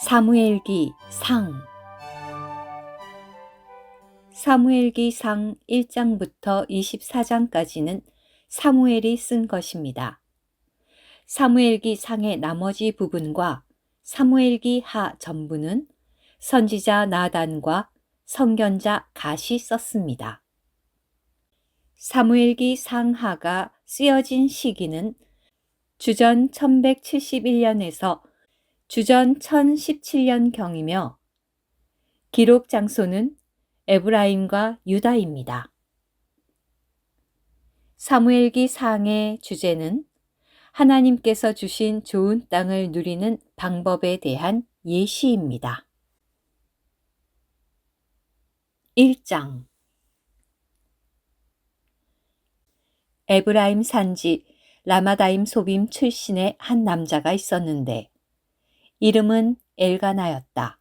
사무엘기 상 사무엘기 상 1장부터 24장까지는 사무엘이 쓴 것입니다. 사무엘기 상의 나머지 부분과 사무엘기 하 전부는 선지자 나단과 선견자 갓이 썼습니다. 사무엘기 상하가 쓰여진 시기는 주전 1171년에서 주전 1017년경이며 기록 장소는 에브라임과 유다입니다. 사무엘기 상의 주제는 하나님께서 주신 좋은 땅을 누리는 방법에 대한 예시입니다. 1장 에브라임 산지 라마다임 소빔 출신의 한 남자가 있었는데 이름은 엘가나였다.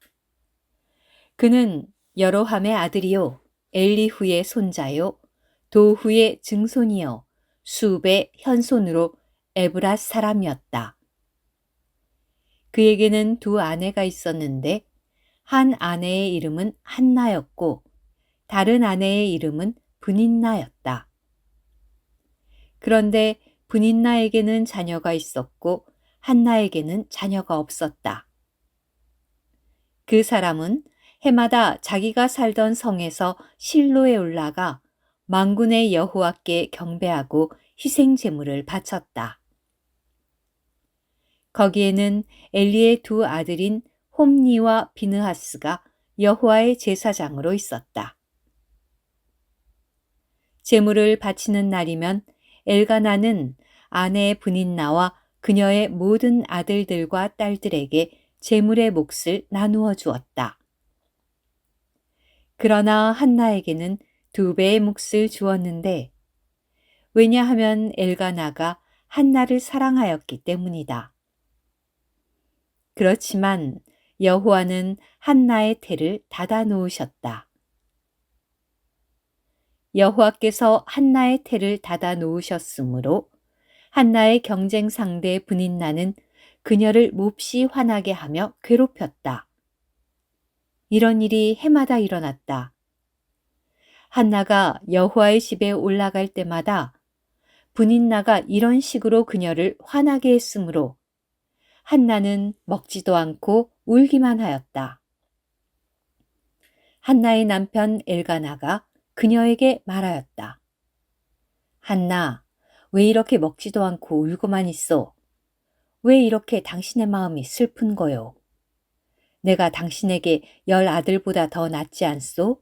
그는 여로함의 아들이요 엘리후의 손자요 도후의 증손이요 수의 현손으로 에브라 사람이었다. 그에게는 두 아내가 있었는데 한 아내의 이름은 한나였고 다른 아내의 이름은 분인나였다. 그런데 분인나에게는 자녀가 있었고 한나에게는 자녀가 없었다. 그 사람은 해마다 자기가 살던 성에서 실로에 올라가 망군의 여호와께 경배하고 희생 제물을 바쳤다. 거기에는 엘리의 두 아들인 홈니와 비느하스가 여호와의 제사장으로 있었다. 제물을 바치는 날이면 엘가나는 아내의 분인 나와 그녀의 모든 아들들과 딸들에게 재물의 몫을 나누어 주었다. 그러나 한나에게는 두 배의 몫을 주었는데 왜냐하면 엘가나가 한나를 사랑하였기 때문이다. 그렇지만 여호와는 한나의 태를 닫아 놓으셨다. 여호와께서 한나의 태를 닫아 놓으셨으므로 한나의 경쟁 상대 분인나는 그녀를 몹시 화나게 하며 괴롭혔다. 이런 일이 해마다 일어났다. 한나가 여호와의 집에 올라갈 때마다 분인나가 이런 식으로 그녀를 화나게 했으므로 한나는 먹지도 않고 울기만 하였다. 한나의 남편 엘가나가 그녀에게 말하였다. 한나, 왜 이렇게 먹지도 않고 울고만 있어? 왜 이렇게 당신의 마음이 슬픈 거요? 내가 당신에게 열 아들보다 더 낫지 않소?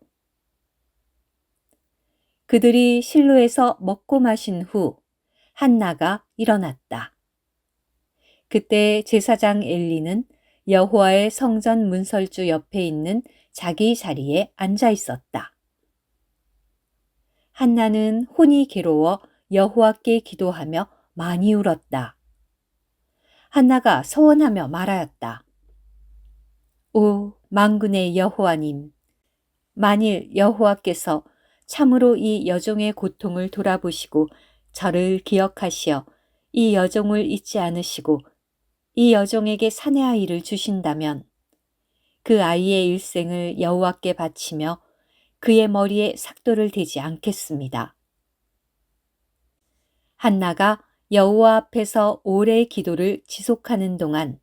그들이 실로에서 먹고 마신 후 한나가 일어났다. 그때 제사장 엘리는 여호와의 성전 문설주 옆에 있는 자기 자리에 앉아 있었다. 한나는 혼이 괴로워 여호와께 기도하며 많이 울었다. 한나가 소원하며 말하였다. 오 망군의 여호와님, 만일 여호와께서 참으로 이 여종의 고통을 돌아보시고 저를 기억하시어 이 여종을 잊지 않으시고 이 여종에게 사내 아이를 주신다면 그 아이의 일생을 여호와께 바치며 그의 머리에 삭도를 대지 않겠습니다. 한나가 여호와 앞에서 오래 기도를 지속하는 동안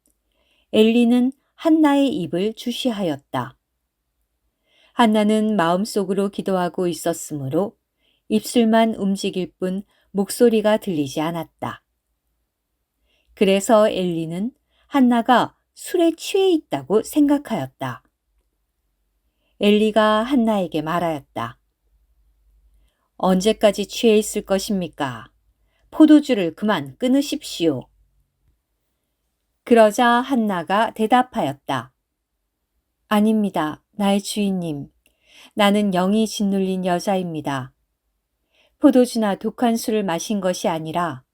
엘리는 한나의 입을 주시하였다. 한나는 마음속으로 기도하고 있었으므로 입술만 움직일 뿐 목소리가 들리지 않았다. 그래서 엘리는 한나가 술에 취해 있다고 생각하였다. 엘리가 한나에게 말하였다. 언제까지 취해 있을 것입니까? 포도주를 그만 끊으십시오. 그러자 한나가 대답하였다. 아닙니다, 나의 주인님. 나는 영이 짓눌린 여자입니다. 포도주나 독한 술을 마신 것이 아니라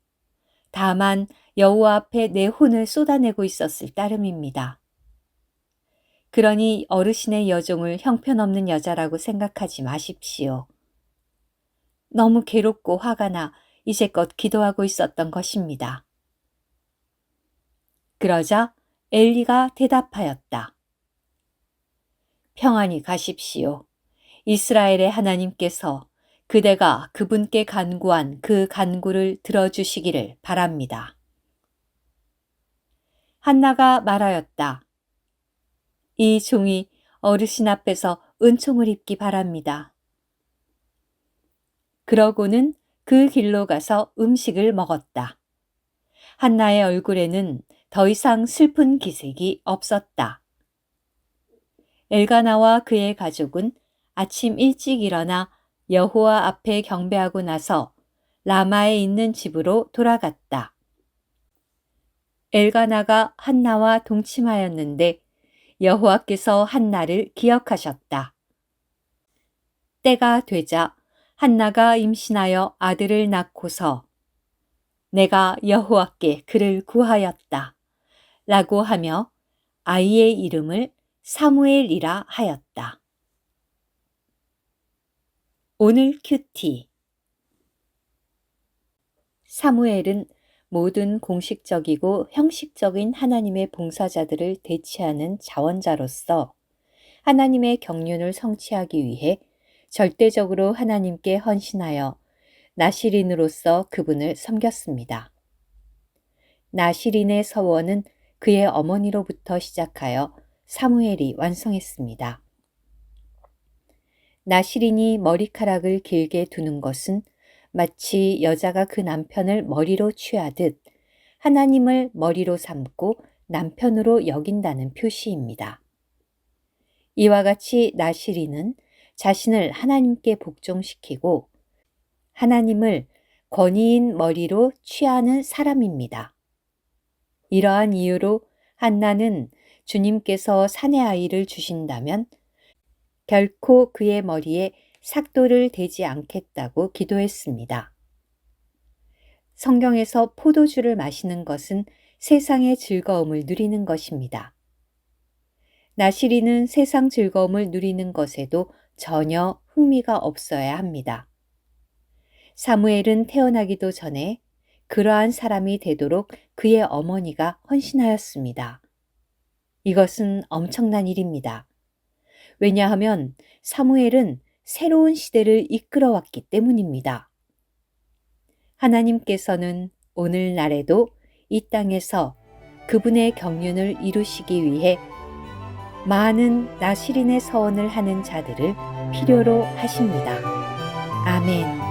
다만 여호와 앞에 내 혼을 쏟아내고 있었을 따름입니다. 그러니 어르신의 여종을 형편없는 여자라고 생각하지 마십시오. 너무 괴롭고 화가 나 이제껏 기도하고 있었던 것입니다. 그러자 엘리가 대답하였다. 평안히 가십시오. 이스라엘의 하나님께서 그대가 그분께 간구한 그 간구를 들어주시기를 바랍니다. 한나가 말하였다. 이 종이 어르신 앞에서 은총을 입기 바랍니다. 그러고는 그 길로 가서 음식을 먹었다. 한나의 얼굴에는 더 이상 슬픈 기색이 없었다. 엘가나와 그의 가족은 아침 일찍 일어나 여호와 앞에 경배하고 나서 라마에 있는 집으로 돌아갔다. 엘가나가 한나와 동침하였는데 여호와께서 한나를 기억하셨다. 때가 되자 한나가 임신하여 아들을 낳고서 내가 여호와께 그를 구하였다. 라고 하며 아이의 이름을 사무엘이라 하였다. 오늘 큐티 사무엘은 모든 공식적이고 형식적인 하나님의 봉사자들을 대치하는 자원자로서 하나님의 경륜을 성취하기 위해 절대적으로 하나님께 헌신하여 나시린으로서 그분을 섬겼습니다. 나시린의 서원은 그의 어머니로부터 시작하여 사무엘이 완성했습니다. 나시린이 머리카락을 길게 두는 것은 마치 여자가 그 남편을 머리로 취하듯 하나님을 머리로 삼고 남편으로 여긴다는 표시입니다. 이와 같이 나시린은 자신을 하나님께 복종시키고 하나님을 권위인 머리로 취하는 사람입니다. 이러한 이유로 한나는 주님께서 사내 아이를 주신다면 결코 그의 머리에 삭도를 대지 않겠다고 기도했습니다. 성경에서 포도주를 마시는 것은 세상의 즐거움을 누리는 것입니다. 나시리는 세상 즐거움을 누리는 것에도 전혀 흥미가 없어야 합니다. 사무엘은 태어나기도 전에 그러한 사람이 되도록 그의 어머니가 헌신하였습니다. 이것은 엄청난 일입니다. 왜냐하면 사무엘은 새로운 시대를 이끌어왔기 때문입니다. 하나님께서는 오늘날에도 이 땅에서 그분의 경륜을 이루시기 위해 많은 나시린의 서원을 하는 자들을 필요로 하십니다. 아멘.